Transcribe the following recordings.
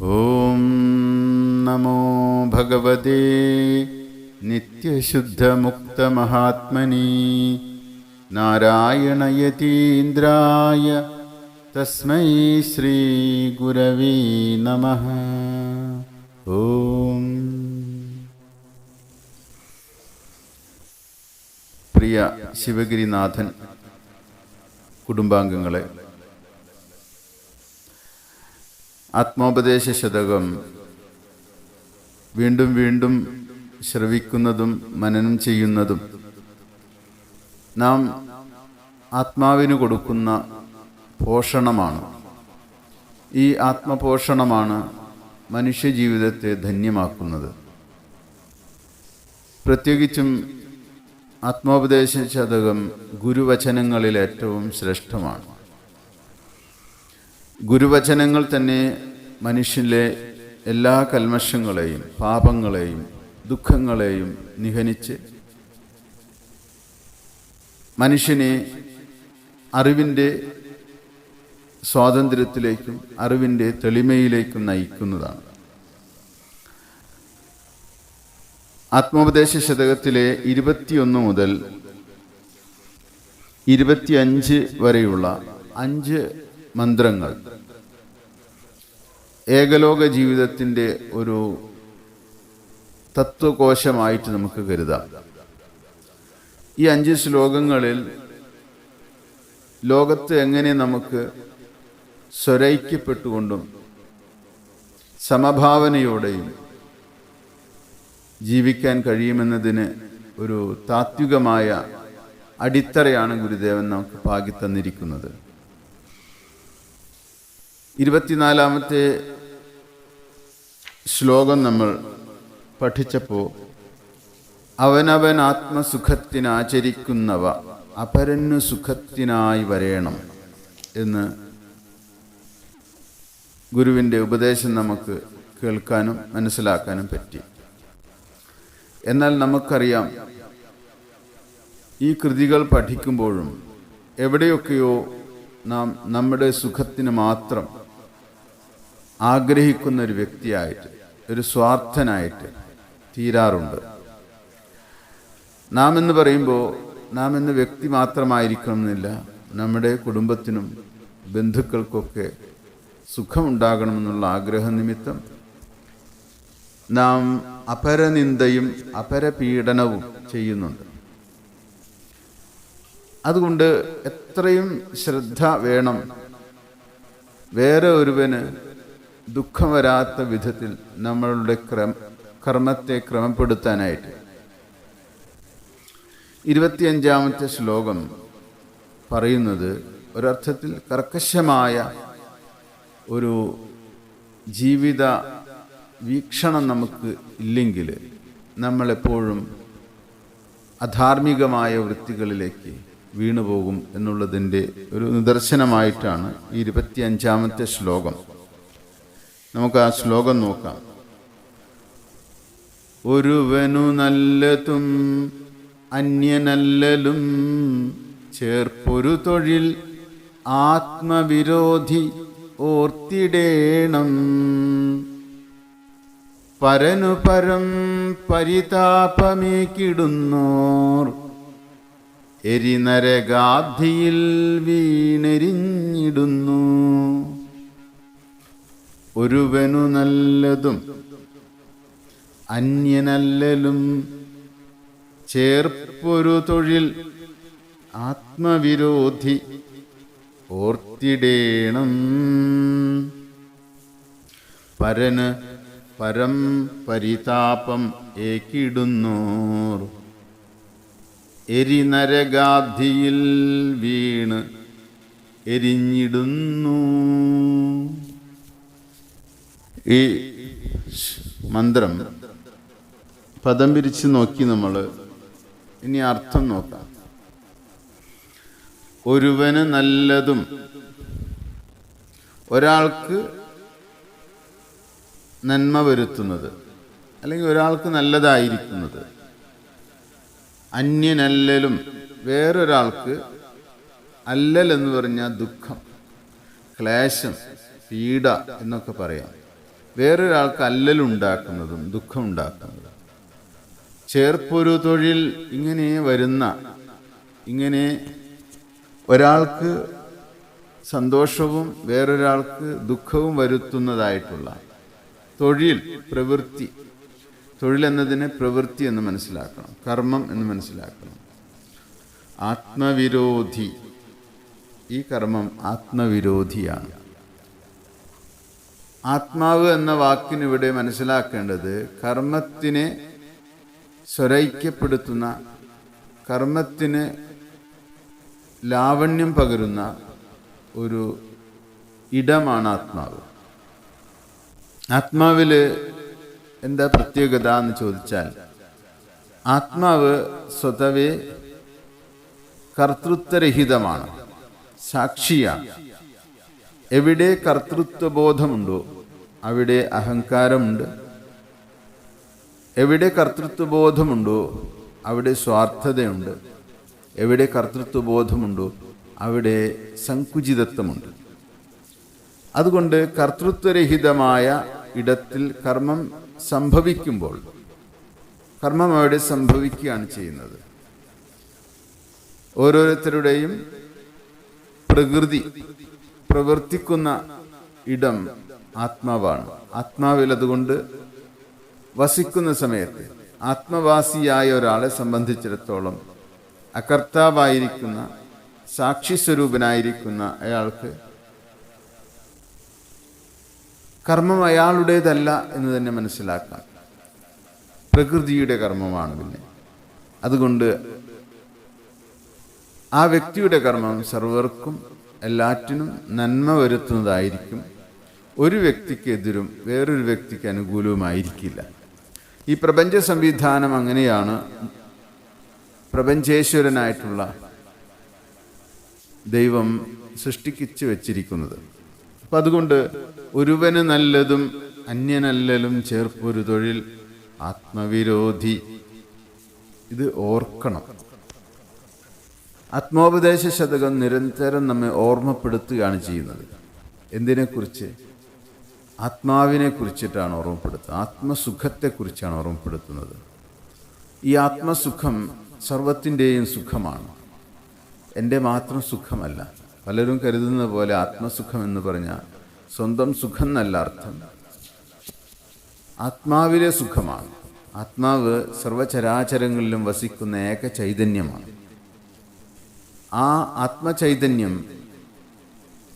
ॐ नमो भगवते नित्यशुद्धमुक्तमहात्मनि नारायणयतीन्द्राय तस्मै श्रीगुरवे नमः ॐ പ്രിയ ശിവഗിരിനാഥൻ കുടുംബാംഗങ്ങളെ ആത്മോപദേശ ശതകം വീണ്ടും വീണ്ടും ശ്രവിക്കുന്നതും മനനം ചെയ്യുന്നതും. നാം ആത്മാവിന് കൊടുക്കുന്ന പോഷണമാണ്. ഈ ആത്മപോഷണമാണ് മനുഷ്യജീവിതത്തെ ധന്യമാക്കുന്നത്. പ്രത്യേകിച്ചും ആത്മോപദേശ ശതകം ഗുരുവചനങ്ങളിൽ ഏറ്റവും ശ്രേഷ്ഠമാണ്. ഗുരുവചനങ്ങൾ തന്നെ മനുഷ്യന്റെ എല്ലാ കൽമഷങ്ങളെയും പാപങ്ങളെയും ദുഃഖങ്ങളെയും നിഹനിച്ച് മനുഷ്യനെ അറിവിന്റെ സ്വാതന്ത്ര്യത്തിലേക്കും അറിവിന്റെ തെളിമയിലേക്കും നയിക്കുന്നതാണ്. ആത്മോപദേശ ശതകത്തിലെ ഇരുപത്തിയൊന്ന് മുതൽ ഇരുപത്തിയഞ്ച് വരെയുള്ള അഞ്ച് മന്ത്രങ്ങൾ. ഏകലോക ജീവിതത്തിന്റെ ഒരു തത്വകോശമായിട്ട് നമുക്ക് കരുതാം. ഈ അഞ്ച് ശ്ലോകങ്ങളിൽ ലോകത്ത് എങ്ങനെ നമുക്ക് സ്വരൈക്യപ്പെട്ടുകൊണ്ടും സമഭാവനയോടെയും ജീവിക്കാൻ കഴിയുമെന്നതിന് ഒരു താത്വികമായ അടിത്തറയാണ് ഗുരുദേവൻ നമുക്ക് പാകി തന്നിരിക്കുന്നത്. ഇരുപത്തിനാലാമത്തെ ശ്ലോകം നമ്മൾ പഠിച്ചപ്പോൾ അവനവൻ ആത്മസുഖത്തിനാചരിക്കുന്നവ അപരനു സുഖത്തിനായി വരേണം എന്ന് ഗുരുവിന്റെ ഉപദേശം നമുക്ക് കേൾക്കാനും മനസ്സിലാക്കാനും പറ്റി. എന്നാൽ നമുക്കറിയാം ഈ കൃതികൾ പഠിക്കുമ്പോഴും എവിടെയൊക്കെയോ നാം നമ്മുടെ സുഖത്തിന് മാത്രം ആഗ്രഹിക്കുന്ന ഒരു വ്യക്തിയായിട്ട് ഒരു സ്വാർത്ഥനായിട്ട് തീരാറുണ്ട്. നാം എന്ന് പറയുമ്പോൾ നാം എന്ന വ്യക്തി മാത്രമായിരിക്കണമെന്നില്ല. നമ്മുടെ കുടുംബത്തിനും ബന്ധുക്കൾക്കൊക്കെ സുഖമുണ്ടാകണമെന്നുള്ള ആഗ്രഹ നിമിത്തം നാം അപരനിന്ദയും അപരപീഡനവും ചെയ്യുന്നുണ്ട്. അതുകൊണ്ട് എത്രയും ശ്രദ്ധ വേണം. വേറെ ഒരുവന് ദുഃഖം വരാത്ത വിധത്തിൽ നമ്മളുടെ ക്രമ കർമ്മത്തെ ക്രമപ്പെടുത്താനായിട്ട്. ഇരുപത്തിയഞ്ചാമത്തെ ശ്ലോകം പറയുന്നത് ഒരർത്ഥത്തിൽ കർക്കശമായ ഒരു ജീവിത വീക്ഷണം നമുക്ക് ഇല്ലെങ്കിൽ നമ്മളെപ്പോഴും അധാർമികമായ വൃത്തികളിലേക്ക് വീണുപോകും എന്നുള്ളതിന്റെ ഒരു നിദർശനമായിട്ടാണ് ഈ ഇരുപത്തിയഞ്ചാമത്തെ ശ്ലോകം. നമുക്ക് ആ ശ്ലോകം നോക്കാം. ഒരുവനു നല്ലതും അന്യനല്ലലും ചേർപ്പൊരു തൊഴിൽ ആത്മവിരോധി ഓർത്തിടേണം. പരനു പരം പരിതാപമേക്കിടുന്നോർ എരിനരഗാധിയിൽ വീണെരിഞ്ഞിടുന്നു. ഒരുവനു നല്ലതും അന്യനല്ലലും ചേർപ്പൊരു തൊഴിൽ ആത്മവിരോധി ഓർത്തിടേണം. പരന് പരം പരിതാപം ഏക്കിടുന്നോർ. എരിനരഗാധിയിൽ വീണ് എരിഞ്ഞിടുന്നു. ഈ മന്ത്രം പദം പിരിച്ച് നോക്കി നമ്മൾ ഇനി അർത്ഥം നോക്കാം. ഒരുവന് നല്ലതും ഒരാൾക്ക് നന്മ വരുത്തുന്നത് അല്ലെങ്കിൽ ഒരാൾക്ക് നല്ലതായിരിക്കുന്നത്. അന്യനല്ലലും വേറൊരാൾക്ക് അല്ലൽ എന്ന് പറഞ്ഞാൽ ദുഃഖം ക്ലേശം പീഡ എന്നൊക്കെ പറയാം. വേറൊരാൾക്ക് അല്ലലുണ്ടാക്കുന്നതും ദുഃഖം ഉണ്ടാക്കുന്നതും ചേർപ്പൊരു തൊഴിൽ ഇങ്ങനെ വരുന്ന ഇങ്ങനെ ഒരാൾക്ക് സന്തോഷവും വേറൊരാൾക്ക് ദുഃഖവും വരുത്തുന്നതായിട്ടുള്ള തൊഴിൽ പ്രവൃത്തി. തൊഴിലെന്നതിനെ പ്രവൃത്തി എന്ന് മനസ്സിലാക്കണം കർമ്മം എന്ന് മനസ്സിലാക്കണം. ആത്മവിരോധി. ഈ കർമ്മം ആത്മവിരോധിയാണ്. ആത്മാവ് എന്ന വാക്കിന് ഇവിടെ മനസ്സിലാക്കേണ്ടത് കർമ്മത്തിനെ സ്വരൈക്യപ്പെടുത്തുന്ന കർമ്മത്തിന് ലാവണ്യം പകരുന്ന ഒരു ഇടമാണ് ആത്മാവ്. ആത്മാവിൽ എന്താ പ്രത്യേകത എന്ന് ചോദിച്ചാൽ ആത്മാവ് സ്വതവേ കർത്തൃത്വരഹിതമാണ് സാക്ഷിയാണ്. എവിടെ കർത്തൃത്വബോധമുണ്ടോ അവിടെ അഹങ്കാരമുണ്ട്. എവിടെ കർത്തൃത്വബോധമുണ്ടോ അവിടെ സ്വാർത്ഥതയുണ്ട്. എവിടെ കർത്തൃത്വബോധമുണ്ടോ അവിടെ സങ്കുചിതത്വമുണ്ട്. അതുകൊണ്ട് കർത്തൃത്വരഹിതമായ ഇടത്തിൽ കർമ്മം സംഭവിക്കുമ്പോൾ കർമ്മം അവിടെ സംഭവിക്കുകയാണ് ചെയ്യുന്നത്. ഓരോരുത്തരുടെയും പ്രകൃതി പ്രവർത്തിക്കുന്ന ഇടം ആത്മാവാണ്. ആത്മാവിൽ അതുകൊണ്ട് വസിക്കുന്ന സമയത്ത് ആത്മവാസിയായ ഒരാളെ സംബന്ധിച്ചിടത്തോളം അകർത്താവായിരിക്കുന്ന സാക്ഷി സ്വരൂപനായിരിക്കുന്ന അയാൾക്ക് കർമ്മം അയാളുടേതല്ല എന്ന് തന്നെ മനസ്സിലാക്കാം. പ്രകൃതിയുടെ കർമ്മമാണ് പിന്നെ. അതുകൊണ്ട് ആ വ്യക്തിയുടെ കർമ്മം സർവർക്കും എല്ലാറ്റിനും നന്മ വരുത്തുന്നതായിരിക്കും. ഒരു വ്യക്തിക്കെതിരും വേറൊരു വ്യക്തിക്ക് അനുകൂലവുമായിരിക്കില്ല. ഈ പ്രപഞ്ച സംവിധാനം അങ്ങനെയാണ്. പ്രപഞ്ചേശ്വരനായിട്ടുള്ള ദൈവം സൃഷ്ടിക്കിച്ചു വച്ചിരിക്കുന്നത്. അപ്പം അതുകൊണ്ട് ഒരുവന് നല്ലതും അന്യനല്ലലും ചേർപ്പൊരു തൊഴിൽ ആത്മവിരോധി. ഇത് ഓർക്കണം. ആത്മോപദേശ ശതകം നിരന്തരം നമ്മെ ഓർമ്മപ്പെടുത്തുകയാണ് ചെയ്യുന്നത്. എന്തിനെക്കുറിച്ച്? ആത്മാവിനെ കുറിച്ചിട്ടാണ് ഓർമ്മപ്പെടുത്തുന്നത്. ആത്മസുഖത്തെക്കുറിച്ചാണ് ഓർമ്മപ്പെടുത്തുന്നത്. ഈ ആത്മസുഖം സർവത്തിന്റെയും സുഖമാണ്. എന്റെ മാത്രം സുഖമല്ല. പലരും കരുതുന്ന പോലെ ആത്മസുഖം എന്ന് പറഞ്ഞാൽ സ്വന്തം സുഖം എന്നല്ല അർത്ഥം. ആത്മാവിലെ സുഖമാണ്. ആത്മാവ് സർവചരാചരങ്ങളിലും വസിക്കുന്ന ഏക ചൈതന്യമാണ്. ആ ആത്മചൈതന്യം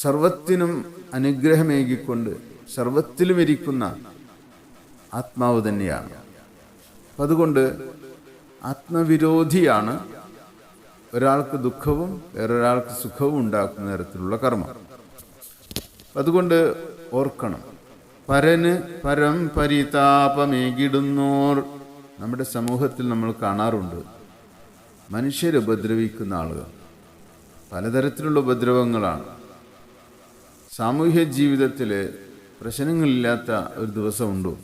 സർവത്തിനും അനുഗ്രഹമേകിക്കൊണ്ട് സർവത്തിലും ഇരിക്കുന്ന ആത്മാവ് തന്നെയാണ്. അപ്പം അതുകൊണ്ട് ആത്മവിരോധിയാണ് ഒരാൾക്ക് ദുഃഖവും വേറൊരാൾക്ക് സുഖവും ഉണ്ടാക്കുന്ന തരത്തിലുള്ള കർമ്മം. അതുകൊണ്ട് ഓർക്കണം. പരന് പരം പരിതാപമേകിടുന്നോർ നമ്മുടെ സമൂഹത്തിൽ നമ്മൾ കാണാറുണ്ട്. മനുഷ്യരെ ഉപദ്രവിക്കുന്ന ആളുകൾ. പലതരത്തിലുള്ള ഉപദ്രവങ്ങളാണ്. സാമൂഹ്യ ജീവിതത്തിൽ പ്രശ്നങ്ങളില്ലാത്ത ഒരു ദിവസമുണ്ടോ?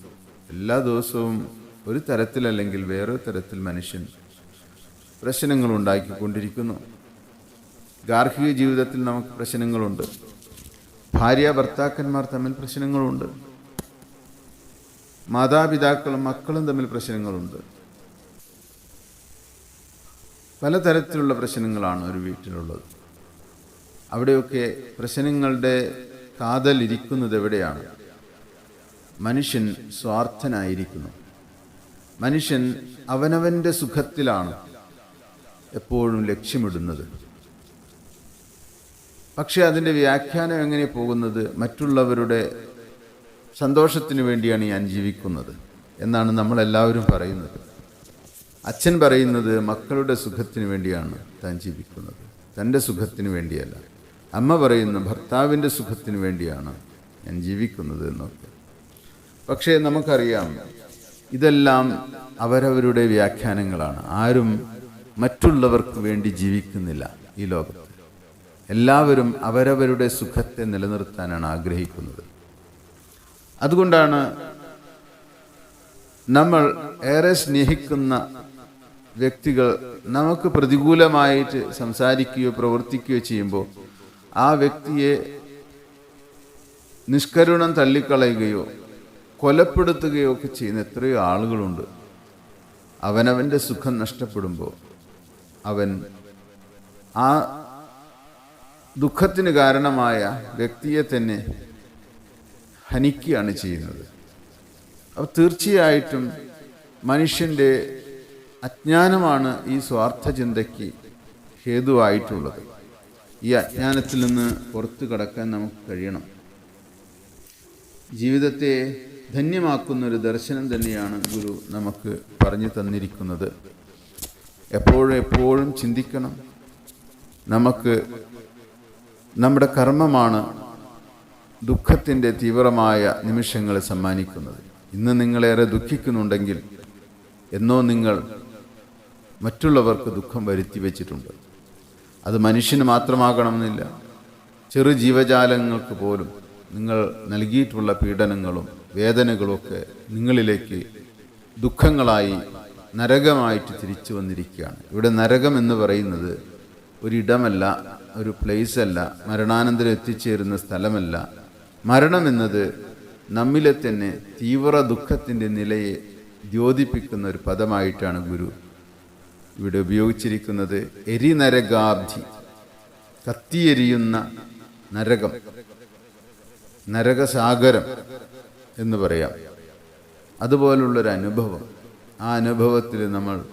എല്ലാ ദിവസവും ഒരു തരത്തിലല്ലെങ്കിൽ വേറൊരു തരത്തിൽ മനുഷ്യൻ പ്രശ്നങ്ങൾ ഉണ്ടാക്കിക്കൊണ്ടിരിക്കുന്നു ഗാർഹിക ജീവിതത്തിൽ നമുക്ക് പ്രശ്നങ്ങളുണ്ട്. ഭാര്യ ഭർത്താക്കന്മാർ തമ്മിൽ പ്രശ്നങ്ങളുണ്ട്. മാതാപിതാക്കളും മക്കളും തമ്മിൽ പ്രശ്നങ്ങളുണ്ട്. പലതരത്തിലുള്ള പ്രശ്നങ്ങളാണ് ഒരു വീട്ടിലുള്ളത്. അവിടെയൊക്കെ പ്രശ്നങ്ങളുടെ കാതലിരിക്കുന്നത് എവിടെയാണ്? മനുഷ്യൻ സ്വാർത്ഥനായിരിക്കുന്നു. മനുഷ്യൻ അവനവന്റെ സുഖത്തിലാണ് എപ്പോഴും ലക്ഷ്യമിടുന്നത്. പക്ഷേ അതിന്റെ വ്യാഖ്യാനം എങ്ങനെ പോകുന്നത്? മറ്റുള്ളവരുടെ സന്തോഷത്തിന് വേണ്ടിയാണ് ഞാൻ ജീവിക്കുന്നത് എന്നാണ് നമ്മളെല്ലാവരും പറയുന്നത്. അച്ഛൻ പറയുന്നത് മക്കളുടെ സുഖത്തിന് വേണ്ടിയാണ് താൻ ജീവിക്കുന്നത്. തന്റെ സുഖത്തിന് വേണ്ടിയല്ല. അമ്മ പറയുന്നു ഭർത്താവിന്റെ സുഖത്തിന് വേണ്ടിയാണ് ഞാൻ ജീവിക്കുന്നത് എന്നൊക്കെ. പക്ഷേ നമുക്കറിയാം ഇതെല്ലാം അവരവരുടെ വ്യാഖ്യാനങ്ങളാണ്. ആരും മറ്റുള്ളവർക്ക് വേണ്ടി ജീവിക്കുന്നില്ല ഈ ലോകത്ത്. എല്ലാവരും അവരവരുടെ സുഖത്തെ നിലനിർത്താനാണ് ആഗ്രഹിക്കുന്നത്. അതുകൊണ്ടാണ് നമ്മൾ ഏറെ സ്നേഹിക്കുന്ന വ്യക്തികൾ നമുക്ക് പ്രതികൂലമായിട്ട് സംസാരിക്കുകയോ പ്രവർത്തിക്കുകയോ ചെയ്യുമ്പോൾ ആ വ്യക്തിയെ നിഷ്കരുണം തള്ളിക്കളയുകയോ കൊലപ്പെടുത്തുകയോ ഒക്കെ ചെയ്യുന്ന എത്രയോ ആളുകളുണ്ട്. അവനവന്റെ സുഖം നഷ്ടപ്പെടുമ്പോൾ അവൻ ആ ദുഃഖത്തിന് കാരണമായ വ്യക്തിയെ തന്നെ ഹനിക്കുകയാണ് ചെയ്യുന്നത്. അപ്പോൾ തീർച്ചയായിട്ടും മനുഷ്യന്റെ അജ്ഞാനമാണ് ഈ സ്വാർത്ഥ ചിന്തയ്ക്ക് ഹേതുവായിട്ടുള്ളത്. ഈ അജ്ഞാനത്തിൽ നിന്ന് പുറത്തു കടക്കാൻ നമുക്ക് കഴിയണം. ജീവിതത്തെ ധന്യമാക്കുന്ന ഒരു ദർശനം തന്നെയാണ് ഗുരു നമുക്ക് പറഞ്ഞു തന്നിരിക്കുന്നത്. എപ്പോഴും എപ്പോഴും ചിന്തിക്കണം. നമുക്ക് നമ്മുടെ കർമ്മമാണ് ദുഃഖത്തിന്റെ തീവ്രമായ നിമിഷങ്ങളെ സമ്മാനിക്കുന്നത്. ഇന്ന് നിങ്ങളേറെ ദുഃഖിക്കുന്നുണ്ടെങ്കിൽ എന്നോ നിങ്ങൾ മറ്റുള്ളവർക്ക് ദുഃഖം വരുത്തി വച്ചിട്ടുണ്ട്. അത് മനുഷ്യന് മാത്രമാകണമെന്നില്ല. ചെറു ജീവജാലങ്ങൾക്ക് പോലും നിങ്ങൾ നൽകിയിട്ടുള്ള പീഡനങ്ങളും വേദനകളുമൊക്കെ നിങ്ങളിലേക്ക് ദുഃഖങ്ങളായി നരകമായിട്ട് തിരിച്ചു വന്നിരിക്കുകയാണ്. ഇവിടെ നരകം എന്ന് പറയുന്നത് ഒരിടമല്ല ഒരു പ്ലേസ് അല്ല മരണാനന്തരം എത്തിച്ചേരുന്ന സ്ഥലമല്ല. മരണം എന്നത് നമ്മിലെ തന്നെ തീവ്ര ദുഃഖത്തിന്റെ നിലയെ ദ്യോതിപ്പിക്കുന്ന ഒരു പദമായിട്ടാണ് ഗുരു ഇവിടെ ഉപയോഗിച്ചിരിക്കുന്നത് എരിനരകാബ്ധി കത്തിയെരിയുന്ന നരകം നരകസാഗരം എന്ന് പറയാം. അതുപോലുള്ളൊരു അനുഭവം. ആ അനുഭവത്തിൽ നമ്മൾ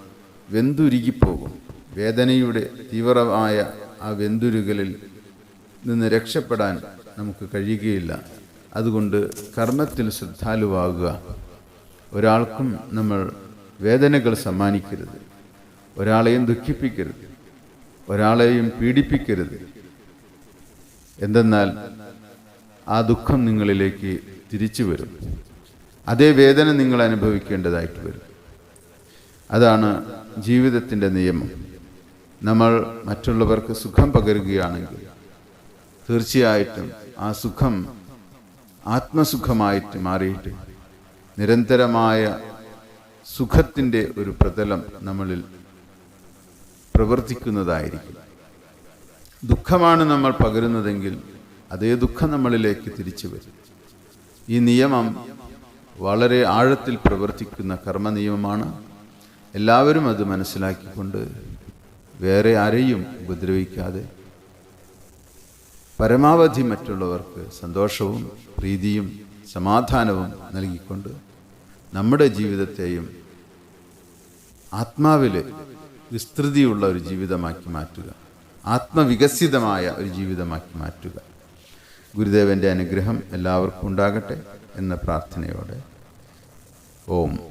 വെന്തുരുകിപ്പോകും. വേദനയുടെ തീവ്രമായ ആ വെന്തുരുകലിൽ നിന്ന് രക്ഷപ്പെടാൻ നമുക്ക് കഴിയുകയില്ല. അതുകൊണ്ട് കർമ്മത്തിൽ ശ്രദ്ധാലുവാകുക. ഒരാൾക്കും നമ്മൾ വേദനകൾ സമ്മാനിക്കരുത്. ഒരാളെയും ദുഃഖിപ്പിക്കരുത്. ഒരാളെയും പീഡിപ്പിക്കരുത്. എന്തെന്നാൽ ആ ദുഃഖം നിങ്ങളിലേക്ക് തിരിച്ചു വരും. അതേ വേദന നിങ്ങൾ അനുഭവിക്കേണ്ടതായിട്ട് വരും. അതാണ് ജീവിതത്തിന്റെ നിയമം. നമ്മൾ മറ്റുള്ളവർക്ക് സുഖം പകരുകയാണെങ്കിൽ തീർച്ചയായിട്ടും ആ സുഖം ആത്മസുഖമായിട്ട് മാറിയിട്ട് നിരന്തരമായ സുഖത്തിന്റെ ഒരു പ്രതലം നമ്മളിൽ പ്രവർത്തിക്കുന്നതായിരിക്കും. ദുഃഖമാണ് നമ്മൾ പകരുന്നതെങ്കിൽ അതേ ദുഃഖം നമ്മളിലേക്ക് തിരിച്ചു വരും. ഈ നിയമം വളരെ ആഴത്തിൽ പ്രവർത്തിക്കുന്ന കർമ്മ നിയമമാണ് എല്ലാവരും അത് മനസ്സിലാക്കിക്കൊണ്ട് വേറെ ആരെയും ഉപദ്രവിക്കാതെ പരമാവധി മറ്റുള്ളവർക്ക് സന്തോഷവും പ്രീതിയും സമാധാനവും നൽകിക്കൊണ്ട് നമ്മുടെ ജീവിതത്തെയും ആത്മാവിൽ വിസ്തൃതിയുള്ള ഒരു ജീവിതമാക്കി മാറ്റുക. ആത്മവികസിതമായ ഒരു ജീവിതമാക്കി മാറ്റുക. ഗുരുദേവന്റെ അനുഗ്രഹം എല്ലാവർക്കും ഉണ്ടാകട്ടെ എന്ന പ്രാർത്ഥനയോടെ. ഓം.